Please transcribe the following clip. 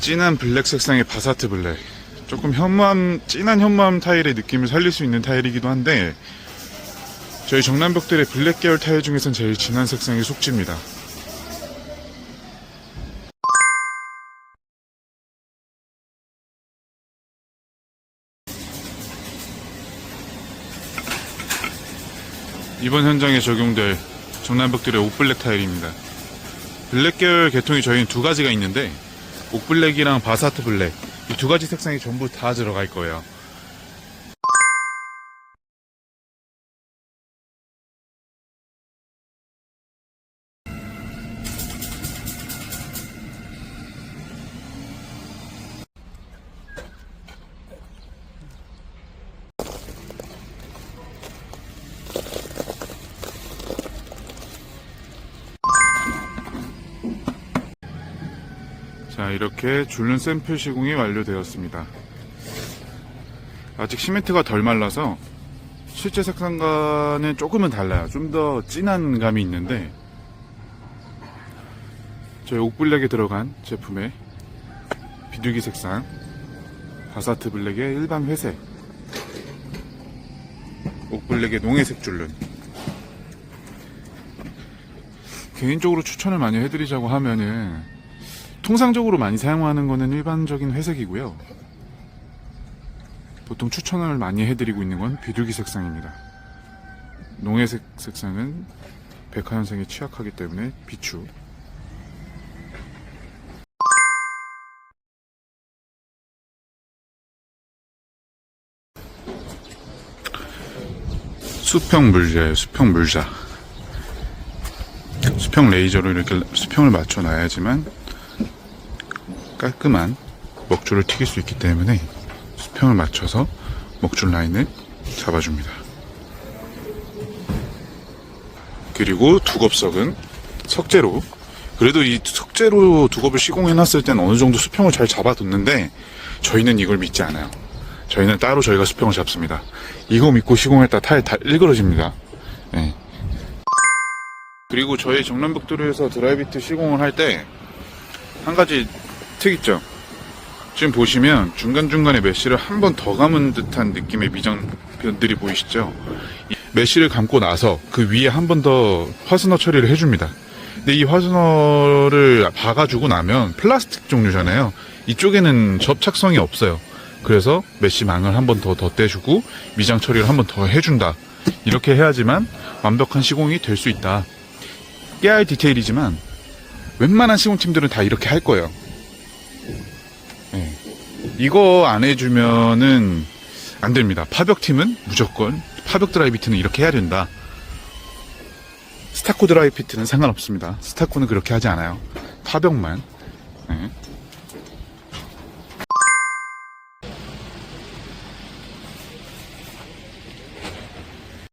진한 블랙 색상의 바사트 블랙. 조금 현무암, 진한 현무암 타일의 느낌을 살릴 수 있는 타일이기도 한데, 저희 정남벽들의 블랙 계열 타일 중에선 제일 진한 색상이 속지입니다. 이번 현장에 적용될 정남벽들의 옥블랙 타일입니다. 블랙 계열 계통이 저희는 두 가지가 있는데 옥블랙이랑 바사트 블랙 이 두 가지 색상이 전부 다 들어갈 거예요. 자, 이렇게 줄눈 샘플 시공이 완료되었습니다. 아직 시멘트가 덜 말라서 실제 색상과는 조금은 달라요. 좀 더 진한 감이 있는데 저희 옥블랙에 들어간 제품의 비둘기 색상 바사트 블랙의 일반 회색 옥블랙의 농해색 줄눈 개인적으로 추천을 많이 해드리자고 하면은 통상적으로 많이 사용하는 거는 일반적인 회색이고요. 보통 추천을 많이 해드리고 있는 건 비둘기 색상입니다. 농해색 색상은 백화현상에 취약하기 때문에 비추. 수평 물자예요, 수평 물자. 수평 레이저로 이렇게 수평을 맞춰 놔야지만 깔끔한 먹줄을 튀길 수 있기 때문에 수평을 맞춰서 먹줄 라인을 잡아줍니다. 그리고 두겁석은 석재로 그래도 이 석재로 두겁을 시공해놨을 때는 어느 정도 수평을 잘 잡아뒀는데 저희는 이걸 믿지 않아요. 저희는 따로 저희가 수평을 잡습니다. 이거 믿고 시공했다 타일 다 일그러집니다. 예. 그리고 저희 정남북도로에서 드라이비트 시공을 할 때 한 가지 특이점. 지금 보시면 중간중간에 메쉬를 한 번 더 감은 듯한 느낌의 미장들이 보이시죠? 이 메쉬를 감고 나서 그 위에 한 번 더 화스너 처리를 해줍니다. 근데 이 화스너를 박아주고 나면 플라스틱 종류잖아요. 이쪽에는 접착성이 없어요. 그래서 메쉬망을 한 번 더 덧대주고 미장 처리를 한 번 더 해준다. 이렇게 해야지만 완벽한 시공이 될 수 있다. 깨알 디테일이지만 웬만한 시공팀들은 다 이렇게 할 거예요. 예. 이거 안 해주면은 안 됩니다. 파벽팀은 무조건 파벽 드라이비트는 이렇게 해야 된다. 스타코 드라이비트는 상관없습니다. 스타코는 그렇게 하지 않아요. 파벽만